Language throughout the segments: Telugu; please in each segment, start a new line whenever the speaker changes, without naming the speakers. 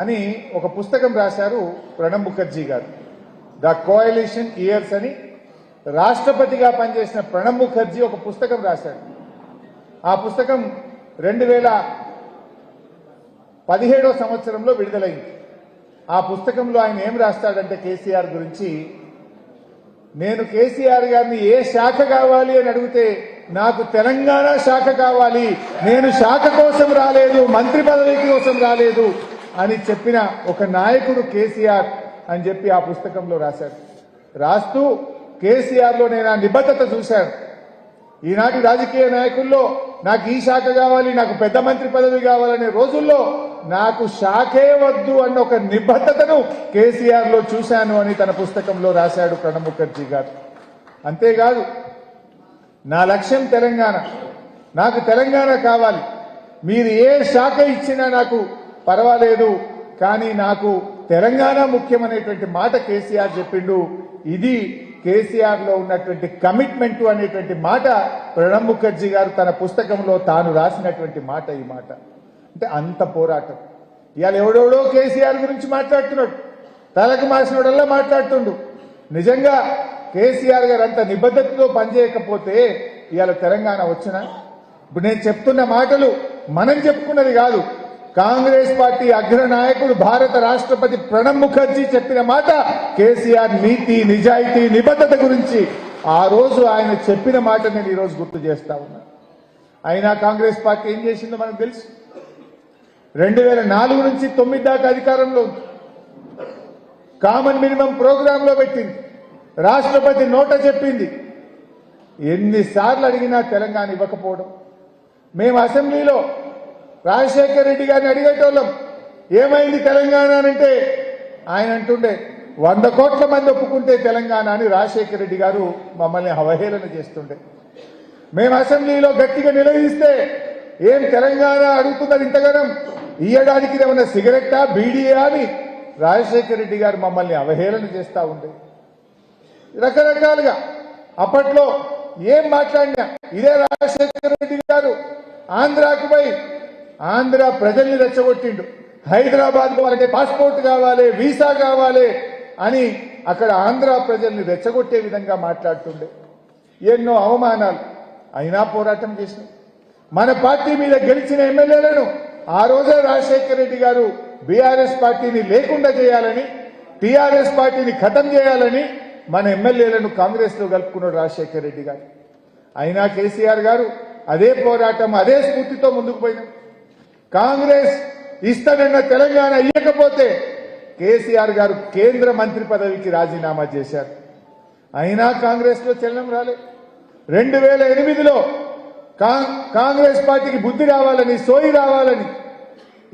అని ఒక పుస్తకం రాశారు ప్రణబ్ ముఖర్జీ గారు. ద కోయలేషన్ ఇయర్స్ అని రాష్ట్రపతిగా పనిచేసిన ప్రణబ్ ముఖర్జీ ఒక పుస్తకం రాశారు. ఆ పుస్తకం రెండు వేల పదిహేడో సంవత్సరంలో విడుదలైంది. ఆ పుస్తకంలో ఆయన ఏం రాస్తాడంటే కేసీఆర్ గురించి నేను కేసీఆర్ గారిని ఏ శాఖ కావాలి అని అడిగితే నాకు తెలంగాణ శాఖ కావాలి. నేను శాఖ కోసం రాలేదు మంత్రి పదవి కోసం రాలేదు. అని చెప్పిన ఒక నాయకుడు కేసీఆర్ అని చెప్పి ఆ పుస్తకంలో రాశాడు రాస్తూ కేసీఆర్లో నేను ఆ నిబద్ధత చూశాను. ఈనాటి రాజకీయ నాయకుల్లో నాకు ఈ శాఖ కావాలి నాకు పెద్ద మంత్రి పదవి కావాలనే రోజుల్లో నాకు శాఖే వద్దు అన్న ఒక నిబద్ధతను కేసీఆర్లో చూశాను అని తన పుస్తకంలో రాశాడు ప్రణబ్ ముఖర్జీ గారు. అంతేకాదు నా లక్ష్యం తెలంగాణ. నాకు తెలంగాణ కావాలి. మీరు ఏ శాఖ ఇచ్చినా నాకు పర్వాలేదు కానీ నాకు తెలంగాణ ముఖ్యమనేటువంటి మాట కేసీఆర్ చెప్పిండు. ఇది కేసీఆర్లో ఉన్నటువంటి కమిట్మెంట్ అనేటువంటి మాట ప్రణబ్ ముఖర్జీ గారు తన పుస్తకంలో తాను రాసినటువంటి మాట ఈ మాట. అంటే అంత పోరాటం. ఇవాళ ఎవడెవడో కేసీఆర్ గురించి మాట్లాడుతున్నాడు. తలకు మాసినోడల్లా మాట్లాడుతుండు. నిజంగా కేసీఆర్ గారు అంత నిబద్ధతతో పనిచేయకపోతే ఇవాళ తెలంగాణ వచ్చినా? ఇప్పుడు నేను చెప్తున్న మాటలు మనం చెప్పుకున్నది కాదు. కాంగ్రెస్ పార్టీ అగ్రనాయకుడు భారత రాష్ట్రపతి ప్రణబ్ ముఖర్జీ చెప్పిన మాట కేసీఆర్ నీతి నిజాయితీ నిబద్ధత గురించి ఆ రోజు ఆయన చెప్పిన మాట నేను ఈరోజు గుర్తు చేస్తా ఉన్నా. అయినా కాంగ్రెస్ పార్టీ ఏం చేసిందో మనకు తెలుసు. రెండు వేల నాలుగు నుంచి తొమ్మిది దాకా అధికారంలో ఉంది. కామన్ మినిమం ప్రోగ్రామ్లో పెట్టింది. రాష్ట్రపతి నోట చెప్పింది. ఎన్నిసార్లు అడిగినా తెలంగాణ ఇవ్వకపోవడం. మేము అసెంబ్లీలో రాజశేఖర్ రెడ్డి గారిని అడిగేటోళ్ళం ఏమైంది తెలంగాణ అంటే ఆయన అంటుండే వంద కోట్ల మంది ఒప్పుకుంటే తెలంగాణ అని రాజశేఖర రెడ్డి గారు మమ్మల్ని అవహేళన చేస్తుండే. మేము అసెంబ్లీలో గట్టిగా నిలదీస్తే ఏం తెలంగాణ అడుగుతున్నది ఇంతగానం? ఇయ్యడానికి ఏమన్నా సిగరెట్టా బీడీయా అని రాజశేఖర రెడ్డి గారు మమ్మల్ని అవహేళన చేస్తూ ఉండే. రకరకాలుగా అప్పట్లో ఏం మాట్లాడినా ఇదే రాజశేఖర రెడ్డి గారు ఆంధ్రాకు పోయి ఆంధ్ర ప్రజల్ని రెచ్చగొట్టిండు. హైదరాబాద్ వాళ్ళకి పాస్పోర్ట్ కావాలి వీసా కావాలి అని అక్కడ ఆంధ్ర ప్రజల్ని రెచ్చగొట్టే విధంగా మాట్లాడుతుండే. ఎన్నో అవమానాలు. అయినా పోరాటం చేసినాం. మన పార్టీ మీద గెలిచిన ఎమ్మెల్యేలను ఆ రోజే రాజశేఖర రెడ్డి గారు బీఆర్ఎస్ పార్టీని లేకుండా చేయాలని టీఆర్ఎస్ పార్టీని ఖతం చేయాలని మన ఎమ్మెల్యేలను కాంగ్రెస్లో కలుపుకున్నాడు రాజశేఖర రెడ్డి గారు. అయినా కేసీఆర్ గారు అదే పోరాటం అదే స్ఫూర్తితో ముందుకు పోయినాం. కాంగ్రెస్ ఇస్తానన్న తెలంగాణ ఇవ్వకపోతే కేసీఆర్ గారు కేంద్ర మంత్రి పదవికి రాజీనామా చేశారు. అయినా కాంగ్రెస్లో చలనం రాలే. రెండు వేల ఎనిమిదిలో కాం- కాంగ్రెస్ పార్టీకి బుద్ధి రావాలని సోయి రావాలని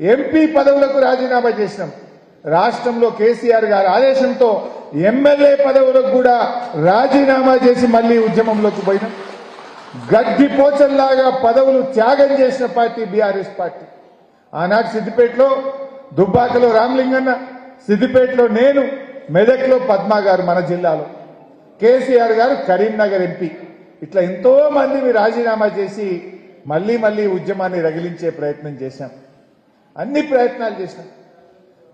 ఎంపీ పదవులకు రాజీనామా చేసినాం. రాష్ట్రంలో కేసీఆర్ గారి ఆదేశంతో ఎమ్మెల్యే పదవులకు కూడా రాజీనామా చేసి మళ్ళీ ఉద్యమంలోకి పోయినాం. గడ్డి పోచల్లాగా పదవులు త్యాగం చేసిన పార్టీ బీఆర్ఎస్ పార్టీ. ఆనాడు సిద్దిపేటలో దుబ్బాకలో రామలింగన్న సిద్దిపేటలో నేను మెదక్లో పద్మా గారు మన జిల్లాలో. కేసీఆర్ గారు కరీంనగర్ ఎంపీ. ఇట్లా ఎంతో మంది మీ రాజీనామా చేసి మళ్ళీ మళ్ళీ ఉద్యమాన్ని రగిలించే ప్రయత్నం చేశాం. అన్ని ప్రయత్నాలు చేసినాం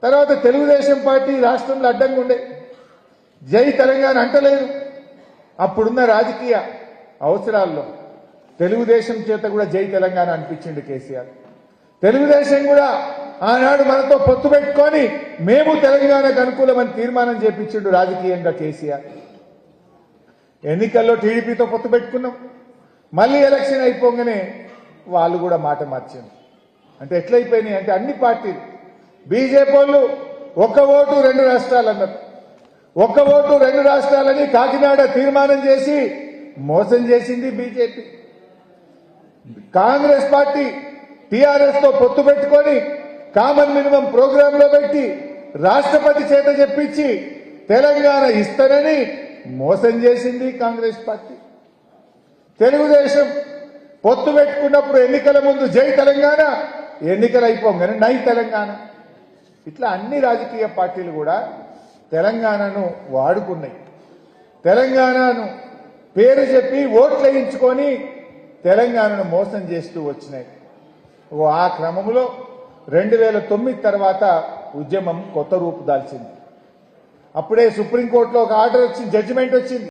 తర్వాత తెలుగుదేశం పార్టీ రాష్ట్రంలో అడ్డంగా ఉండే. జై తెలంగాణ అంటలేదు. అప్పుడున్న రాజకీయ అవసరాల్లో తెలుగుదేశం చేత కూడా జై తెలంగాణ అనిపించింది కేసీఆర్. తెలుగుదేశం కూడా ఆనాడు మనతో పొత్తు పెట్టుకొని మేము తెలంగాణకు అనుకూలమని తీర్మానం చేపించిండు రాజకీయంగా కేసీఆర్. ఎన్నికల్లో టీడీపీతో పొత్తు పెట్టుకున్నాం. మళ్ళీ ఎలక్షన్ అయిపోగానే వాళ్ళు కూడా మాట మార్చింది అంటే ఎట్లయిపోయినాయి అంటే అన్ని పార్టీలు. బీజేపీ వాళ్ళు ఒక్క ఓటు రెండు రాష్ట్రాలు అన్నారు. ఒక్క ఓటు రెండు రాష్ట్రాలని కాకినాడ తీర్మానం చేసి మోసం చేసింది బీజేపీ. కాంగ్రెస్ పార్టీ టీఆర్ఎస్తో పొత్తు పెట్టుకొని కామన్ మినిమం ప్రోగ్రామ్లో పెట్టి రాష్ట్రపతి చేత చెప్పించి తెలంగాణ ఇస్తానని మోసం చేసింది కాంగ్రెస్ పార్టీ. తెలుగుదేశం పొత్తు పెట్టుకున్నప్పుడు ఎన్నికల ముందు జై తెలంగాణ ఎన్నికలు అయిపోగానే నై తెలంగాణ. ఇట్లా అన్ని రాజకీయ పార్టీలు కూడా తెలంగాణను వాడుకున్నాయి. తెలంగాణను పేరు చెప్పి ఓట్లు వేయించుకొని తెలంగాణను మోసం చేస్తూ వచ్చినాయి. ఆ క్రమంలో రెండు వేల తొమ్మిది తర్వాత ఉద్యమం కొత్త రూపు దాల్చింది. అప్పుడే సుప్రీంకోర్టులో ఒక ఆర్డర్ వచ్చింది జడ్జిమెంట్ వచ్చింది.